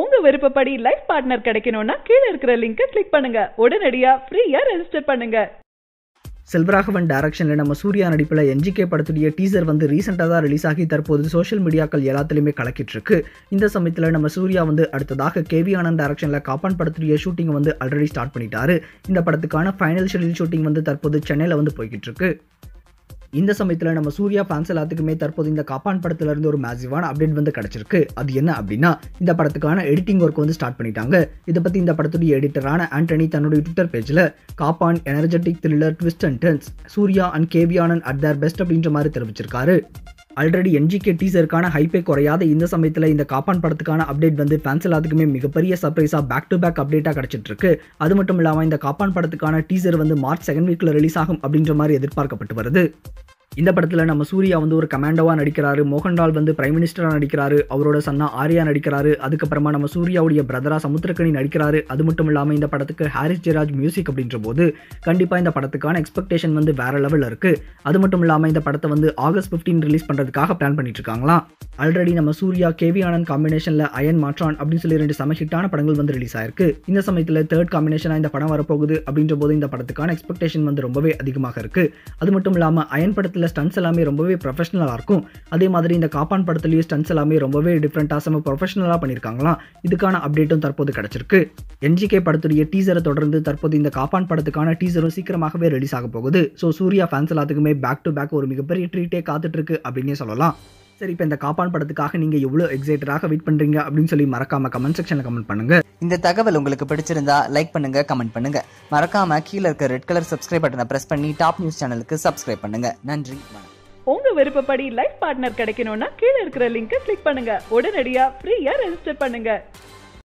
உங்க விருப்பப்படி life partner கிடைக்கணும்னா கீழே இருக்கிற லிங்கை கிளிக் பண்ணுங்க. உடனடியா ஃப்ரீயா ரெஜிஸ்டர் பண்ணுங்க. செல்வராகவன் டைரக்ஷனில் நம்ம சூர்யா நடிப்பில் என்ஜிகே படத்துடைய டீசர் வந்து ரீசெண்டாக தான் ரிலீஸ் ஆகி தற்போது சோஷியல் மீடியாக்கள் எல்லாத்துலேயுமே கலக்கிட்டு இருக்கு. இந்த சமயத்தில் நம்ம சூர்யா வந்து அடுத்ததாக கேவி ஆனந்த் டைரக்ஷனில் காப்பான் படத்துடைய ஷூட்டிங் வந்து ஆல்ரெடி ஸ்டார்ட் பண்ணிட்டாரு. இந்த படத்துக்கான ஃபைனல் ஷெடியூல் ஷூட்டிங் வந்து தற்போது சென்னையில் வந்து போய்கிட்டு இருக்கு. இந்த சமயத்தில் நம்ம சூர்யா ஃபேன்ஸ் எல்லாத்துக்குமே தற்போது இந்த காப்பான் படத்துல இருந்து ஒரு மேசிவான அப்டேட் வந்து கிடைச்சிருக்கு. அது என்ன அப்படின்னா இந்த படத்துக்கான எடிட்டிங் ஒர்க் வந்து ஸ்டார்ட் பண்ணிட்டாங்க. இதை பற்றி இந்த படத்துடைய எடிட்டரான ஆண்டனி தன்னுடைய ட்விட்டர் பேஜில் Kaappaan energetic thriller twist and tense Suriya and கேவியானன் அட் தேர் பெஸ்ட் அப்படின்ற மாதிரி தெரிவிச்சிருக்காரு. ஆல்ரெடி என்ஜிகே டீசருக்கான ஹைப்பே குறையாத இந்த சமயத்தில் இந்த காப்பான் படத்துக்கான அப்டேட் வந்து ஃபேன்ஸ் எல்லாத்துக்குமே மிகப்பெரிய சர்ப்ரைஸாக பேக் டு பேக் அப்டேட்டாக கிடச்சிட்டு இருக்கு அது மட்டும் இல்லாமல் இந்த காப்பான் படத்துக்கான டீசர் வந்து மார்ச் செகண்ட் வீக்கில் ரிலீஸ் ஆகும் அப்படின்ற மாதிரி எதிர்பார்க்கப்பட்டு வருது. இந்த படத்தில் நம்ம சூர்யா வந்து ஒரு கமாண்டோவாக நடிக்கிறாரு மோகன்லால் வந்து பிரைம் மினிஸ்டராக நடிக்கிறாரு அவரோட சன்னா ஆர்யா நடிக்கிறாரு அதுக்கப்புறமா நம்ம சூர்யாவுடைய பிரதரா சமுத்திரக்கணி நடிக்கிறாரு. அது மட்டும் இல்லாமல் இந்த படத்துக்கு ஹாரிஸ் ஜெராஜ் மியூசிக் அப்படின்ற போது கண்டிப்பாக இந்த படத்துக்கான எக்ஸ்பெக்டேஷன் வந்து வேற லெவலில் இருக்கு. அது மட்டும் இல்லாமல் இந்த படத்தை வந்து ஆகஸ்ட் ஃபிஃப்டீன் ரிலீஸ் பண்ணுறதுக்காக பிளான் பண்ணிட்டு இருக்காங்களாம் ஆல்ரெடி நம்ம சூர்யா கேவி ஆனந்த் காம்பினேஷனில் அயன் மாற்றான் அப்படின்னு சொல்லி ரெண்டு செம ஹிட்டான படங்கள் வந்து ரிலீஸ் ஆயிருக்கு. இந்த சமயத்தில் தேர்ட் காம்பினேஷனாக இந்த படம் வரப்போகுது அப்படின்ற போது இந்த படத்துக்கான எக்ஸ்பெக்டேஷன் வந்து ரொம்பவே அதிகமாக இருக்கு. அது மட்டும் இல்லாமல் அயன் படத்தில் ஸ்டன்ஸ் எல்லாமே ரொம்பவே ப்ரொஃபஷனலாக இருக்கும். அதே மாதிரி இந்த காப்பான் படத்துலேயும் ஸ்டன்ஸ் எல்லாமே ரொம்பவே டிஃப்ரெண்ட்டாக செம்ம ப்ரொஃபஷனலாக பண்ணியிருக்காங்களாம் இதுக்கான அப்டேட்டும் தற்போது கிடச்சிருக்கு. என்ஜிகே படத்துடைய டீசரை தொடர்ந்து தற்போது இந்த காப்பான் படத்துக்கான டீசரும் சீக்கிரமாகவே ரிலீஸ் ஆக போகுது. ஸோ சூர்யா ஃபேன்ஸ் எல்லாத்துக்குமே பேக் டு பேக் ஒரு மிகப்பெரிய ட்ரீட்டே காத்துட்ருக்கு அப்படின்னே சொல்லலாம். சரி இப்போ இந்த காப்பான் படத்துக்காக நீங்கள் எவ்வளோ எக்ஸைட்டடாக வெயிட் பண்ணுறீங்க அப்படின்னு சொல்லி மறக்காம கமெண்ட் செக்ஷனில் கமெண்ட் பண்ணுங்க. இந்த தகவல் உங்களுக்கு பிடிச்சிருந்தா லைக் பண்ணுங்க கமெண்ட் பண்ணுங்க. மறக்காம கீழே இருக்க ரெட் கலர் சப்ஸ்கிரைப் பட்டனை பிரஸ் பண்ணி டாப் நியூஸ் சேனலுக்கு சப்ஸ்கிரைப் பண்ணுங்க. நன்றி உங்க விருப்பப்படி லைஃப் பார்ட்னர் கிடைக்கணும்னா கீழே இருக்கிற லிங்கை கிளிக் பண்ணுங்க. உடனடியா ஃப்ரீயா ரெஜிஸ்டர் பண்ணுங்க.